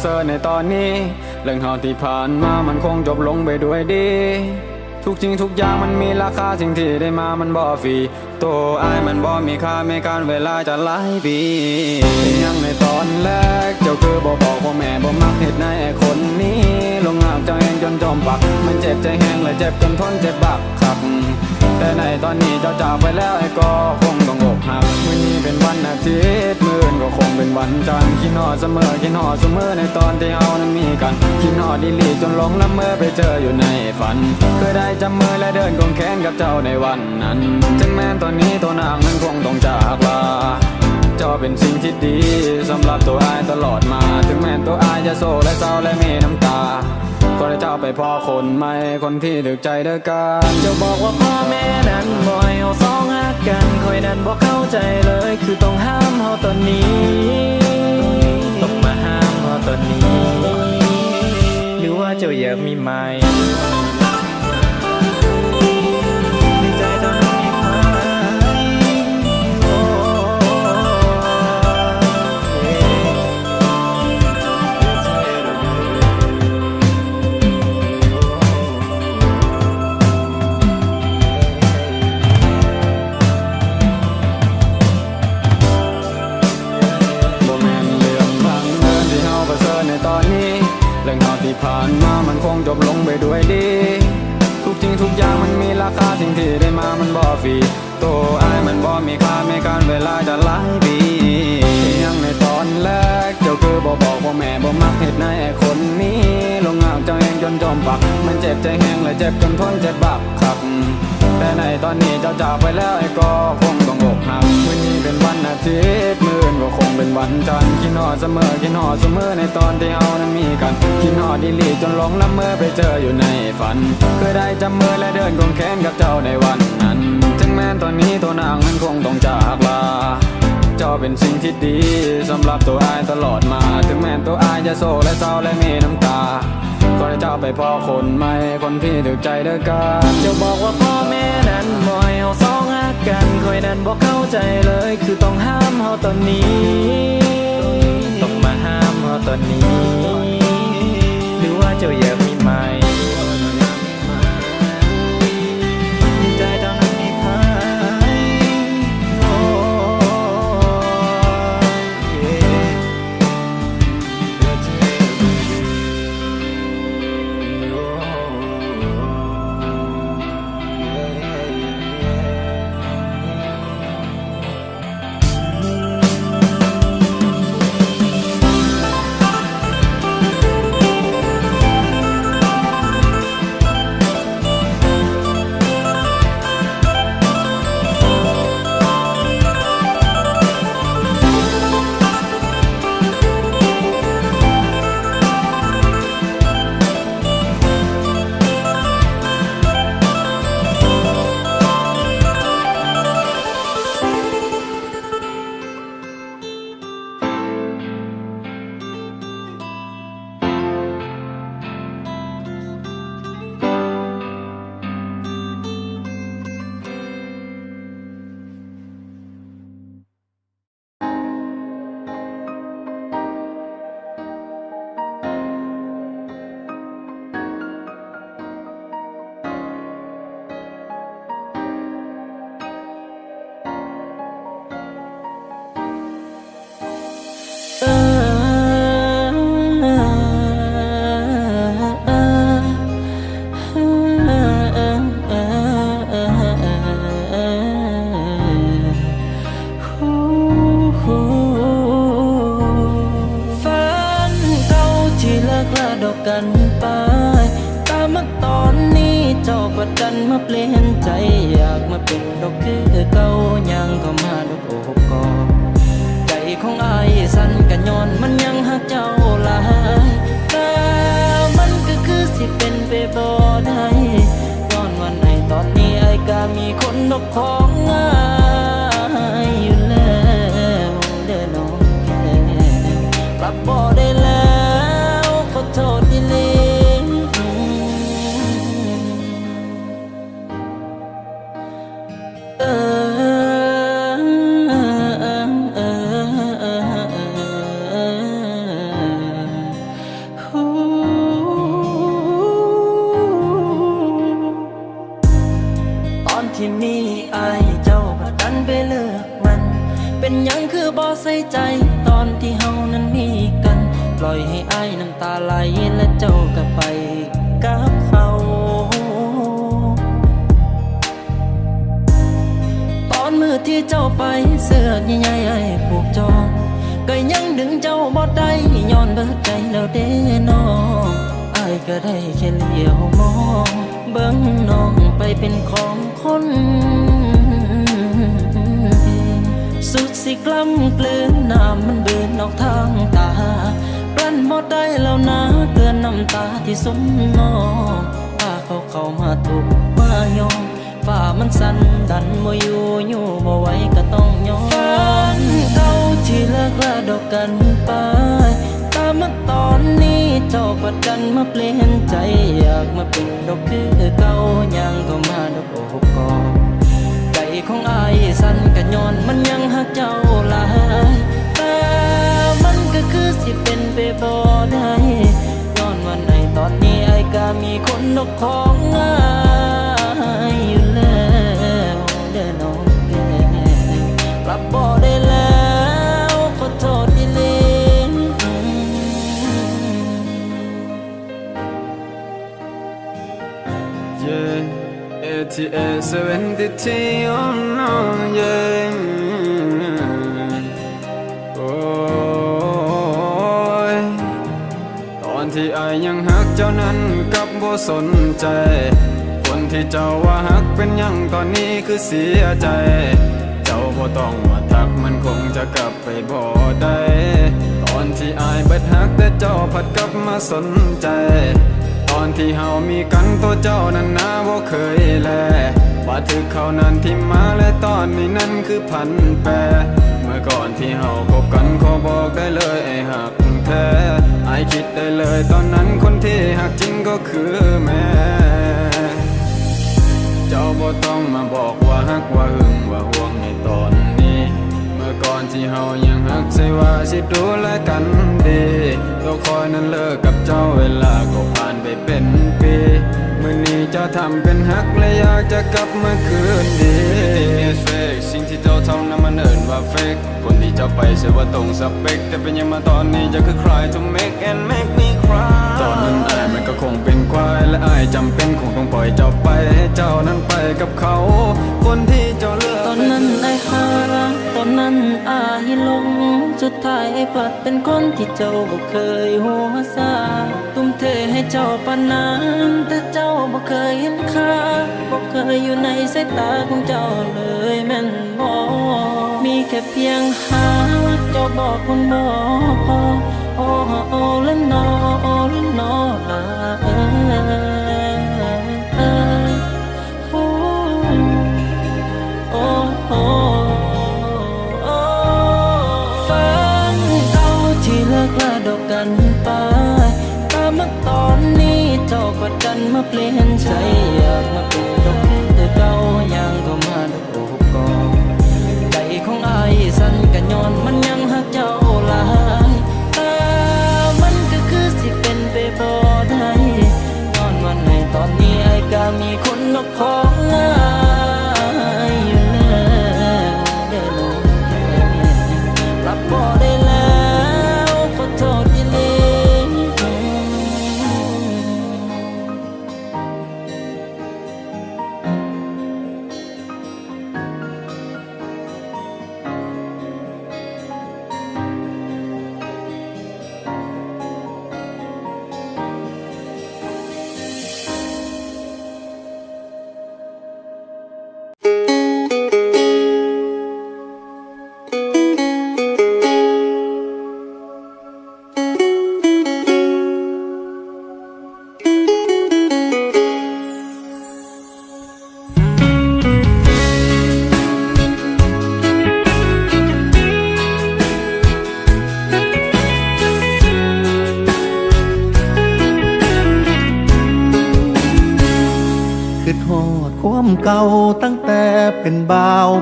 เสริฐในตอนนี้ เรื่องเฮาที่ผ่านมามันคงจบลงไปด้วยดี ทุกสิ่งทุกอย่างมันมีราคาสิ่งที่ได้มามันบ่ฟรีตัวอายมันบ่มีค่าไม่การเวลาจะหลายปีเป็นยังในตอนแรก เจ้าคือบ่บอกพ่อแม่บ่มักเหตุในไอคนนี้ ลงหากเจ้าเองจนจอมปัก มันเจ็บใจแห้งและเจ็บจนทนเจ็บบักคักแต่ในตอนนี้เจ้าจากไปแล้วไอ้ก็คงต้องอกหักมื้อนี้เป็นวันอาทิตย์ื่นก็คงเป็นวันจันทร์คิดฮอดเสมอคิดฮอดเสมอในตอนที่เฮานั้นมีกันคิดฮอดดีลีจนหลงละเมอไปเจออยู่ในฝันเคยได้จับมือและเดินกงแขนกับเจ้าในวันนั้นถึงแม้ตอนนี้ตัวนางนั้นคงต้องจากลาเจ้าเป็นสิ่งที่ดีสำหรับตัวอายตลอดมา ถึงแม้ตัวอายจะโศกและเศร้าและมีน้ำตาก็ได้เจ้าไปพ่อคนใหม่คนที่ถึกใจเด้อกันเจ้าบอกว่าพ่อแม่นั้นบ่ให้เอาสองหักกันคอยนั้นบ่เข้า ใจเลยคือต้องห้ามเฮาตอนนี้ ต้องมาห้ามเฮาตอนนี้ หรือว่าเจ้าอยากมีใหม่ จ็บใจแห้งและเจ็บจนทนเจ็บบักคักแต่ในตอนนี้เจ้าจากไปแล้วไอ้ก็คงต้องอกหักมื้อนี้เป็นวันอาทิตย์มื้ออื่นก็คงเป็นวันจันทร์คิดฮอดเสมอคิดฮอดเสมอในตอนที่เฮานั้นมีกันคิดฮอดดีลีจนหลงละเมอไปเจออยู่ในฝันเคยได้จับมือและเดินกงแขนกับเจ้าในวันนั้นถึงแม้ตอนนี้ตัวนางนั้นคงต้องจากลาเจ้าเป็นสิ่งที่ดีสำหรับตัวอายตลอดมา ถึงแม้ตัวอายจะโศกและเศร้าและมีน้ำตา ก็ได้เจ้าไปพอคนใหม่คนที่ถูกใจเด้อกันจะบอกว่าพ่อแม่นั้นบ่ให้เอาสองหักกันคอยนั้นบอกเข้าใจเลย คือต้องห้ามเฮาตอนนี้ ต้องมาห้ามเฮาตอนนี้ หรือว่าเจ้าอย่า เปลี่ยนใจอยากมาเป็นดอกคือเก่ายังเข้ามาดอกโอบกอดใจของอายสั่นกันย้อนมันยังหักเจ้าหลายแต่มันก็คือสิเป็นไปบ่ได้ย้อนวันในตอนนี้ไอ้ก็มีคนนกของงายอยู่แล้วเด้อน้องแก้มกลับบ่ได้แล้ว เจ้าไปเสื้อใหญ่ๆไอ้ผูกจองก็ยังดึงเจ้าบ่ได้ย้อนเบิดใจแล้วเด้น้องอายก็ได้แค่เลี้ยวมอง เบิ่งน้องไปเป็นของคนสุดสิกล้ำกลืนน้ำมันเบืนออกทางตากลั้นบ่ได้แล้วนะเกินน้ำตาที่สมน้องพาเขาเข้ามาถูกมายอม ฝ่ามันสั่นดันบ่อยู่อยู่บ่ไหวก็ต้องยอนเก่าที่เลิกลาดอกกันไปตามมาตอนนี้เจ้าปัดกันมาเปลี่ยนใจอยากมาเป็นดอกคือเก่ายังก็มาดอกโอ้กอใจของอายสั่นกะย้อนมันยังหักเจ้าหลายแต่มันก็คือสิเป็นไปบ่ได้ย้อนวันในตอนนี้ไอ้ก็มีคนนกของอาย ATA 72 oh no, yeah. โอ้ยตอนที่อายยังหักเจ้านั้นกับบ่สนใจ คนที่เจ้าว่าหักเป็นยังตอนนี้คือเสียใจ เจ้าบ่ต้องมาทักมันคงจะกลับไปบ่ได้ ตอนที่อายเบิดหักแต่เจ้าผัดกลับมาสนใจ อนที่เฮามีกันตัวเจ้านั้นนาบ่เคยแลว่าถึกเขานั้นที่มาและตอนนี้นั้นคือพันแปรเมื่อก่อนที่เฮาคบกันขอบอกได้เลยไอ้หักแท้ไอคิดได้เลยตอนนั้นคนที่หักจริงก็คือแม่ เจ้าบ่ต้องมาบอกว่าฮักว่าหึงว่าห่ว ที่เฮายังฮักใส่ว่าสิดูแลกันดีตัวคอยนั้นเลิกกับเจ้าเวลาก็ผ่านไปเป็นปีมื่อนี้เจ้าทำเป็นฮักและอยากจะกลับมาคืนดีเฟกสิ่งที่เจ้าทำนั้นมันเอินว่าเฟกคนที่เจ้าไปเสียว่าตรงสเปคแต่เป็นยังมาตอนนี้จะคือใคร to make and make me cry ตอนนั้นอายมันก็คงเป็นควายและอายจำเป็นคงต้องปล่อยเจ้าไปให้เจ้านั้นไปกับเขา คนที่เจ้า นั้นไอ้หารักตอนนั้นอายหลง สุดท้ายไอ้ปัดเป็นคนที่เจ้าบ่เคยหัวซาตุ้มเทให้เจ้าปานนั้นแต่เจ้าบ่เคยเห็นค่าบ่เคยอยู่ในสายตาของเจ้าเลยแม่นบ่มีแค่เพียงหาเจ้าบอกมันบ่พอโอ้โอ้ละนอโอ้ละนอ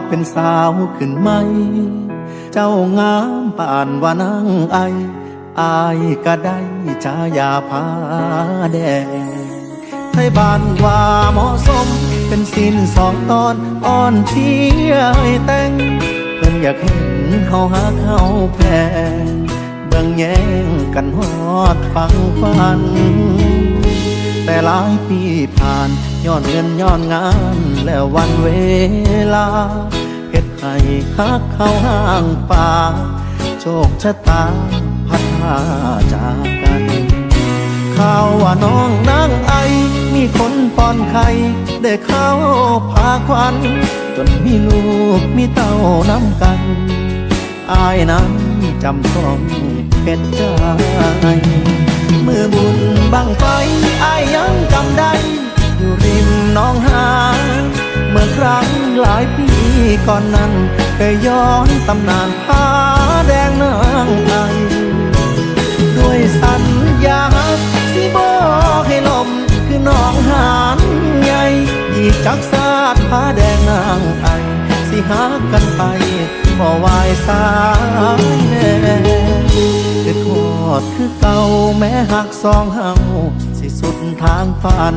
เป็นสาวขึ้นไหม เจ้างามป่านว่านางไอ อายก็ได้ชายาผ้าแดงไทยบ้านว่าเหมาะสม เป็นสินสองตอนอ่อนเที่ยให้แต่งเพิ่นอยากเห็นเขาหาเขาแพงเบิ่งแย่งกันฮอดฟังฟัน แต่หลายปีผ่าน ย้อนเงินย้อนงานแล้ววันเวลาเฮ็ดให้ฮักเขาห่างป่าโชคชะตาพัดพาจากกันข่าวว่าน้องนางไอ มีคนป้อนไข่ได้เข้าพาควันจนมีลูกมีเต้าน้ำกัน อายนั้นจำต้องเป็นใจ เมื่อบุญบังไฟอายยังจำได้ น้องหา เมื่อครั้งหลายปีก่อนนั้นเคยย้อนตำนานผาแดงนางไอด้วยสัญญาสิบอกให้ลมคือน้องหานใหญ่อีกจักสาดผาแดงนางไอสิหากันไปบ่วายสายแน่คือทอดคือเก่าแม้หักสองเฮาสิสุดทางฝัน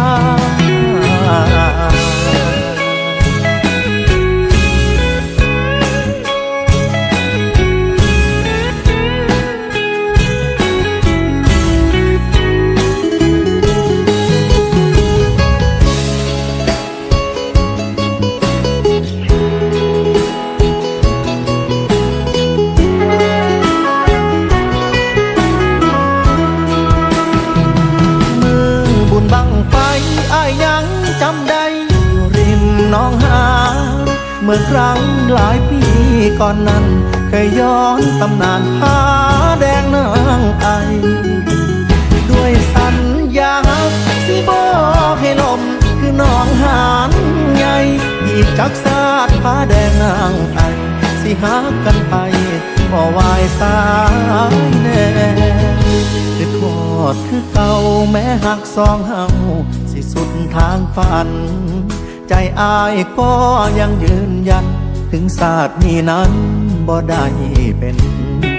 มื่อครั้งหลายปีก่อนนั้น เคยย้อนตำนานผาแดงนางไอ ด้วยสัญญาสิบอกให้ลมคือน้องหานใหญ่อีกจักสาดผาแดงนางไอ สิหากันไปบ่วายสายแน่คือทอดคือเก่าแม้หักสองเฮาสิสุดทางฝัน ใจอายก็ยังยืนยัน ถึงศาสตร์นี้นั้นบ่ได้เป็น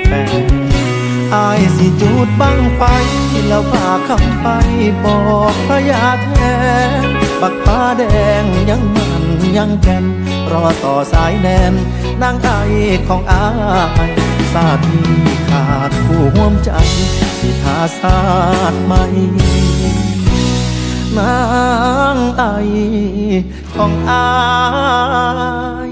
แฟนอายสิจูดบังไฟ แล้วฝากคำไปบอกพญาแทนบักผ้าแดงยังมันยังแก่นรอต่อสายแนนนางไอของอายศาสตร์นี้ขาดผู้ห่วมใจสิทาศาสตร์ใหม่ นางไอของอาย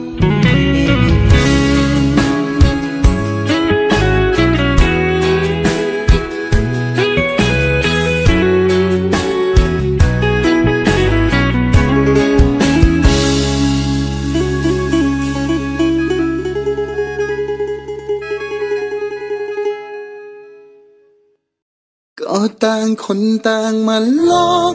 ก็ต่างคนต่างมาลอก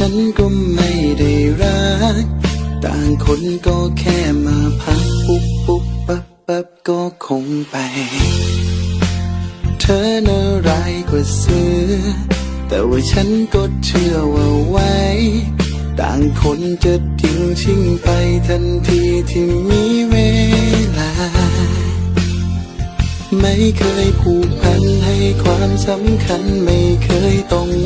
ฉันก็ไม่ได้รัก ต่างคนก็แค่มาพักปุ๊บปุ๊บปั๊บปั๊บก็คงไป เธอน่าร้ายกว่าเสือ แต่ว่าฉันก็เชื่อว่าไว้ ต่างคนจะทิ้งชิงไปทันทีที่มีเวลา ไม่เคยผูกพันให้ความสำคัญไม่เคยต้องมานั่ง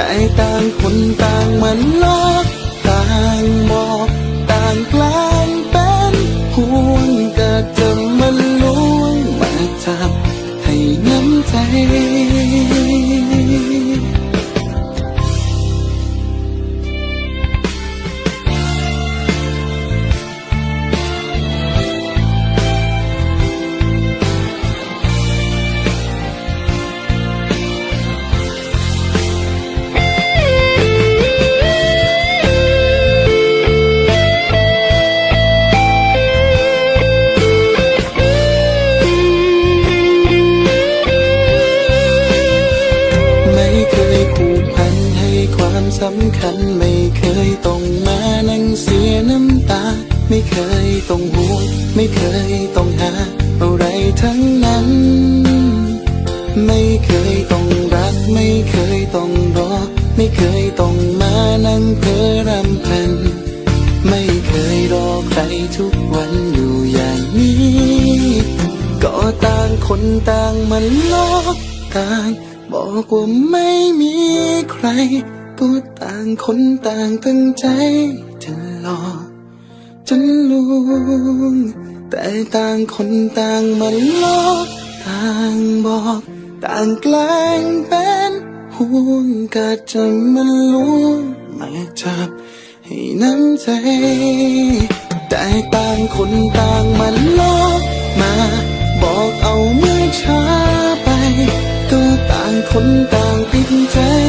แต่ต่างคนต่างมันลอย ต่างคนต่างมันลอกต่าง บอกว่าไม่มีใคร ก็ต่างคนต่างตั้งใจจะหลอกจะลวงแต่ต่างคนต่างมันลอกต่างบอก ต่างแกล้งเป็นห่วงก็จะมันลวงมาจับให้น้ำใจแต่ต่างคนต่างมันลอกมา บอกเอาเมื่อช้าไป ก็ต่างคนต่างปิดใจ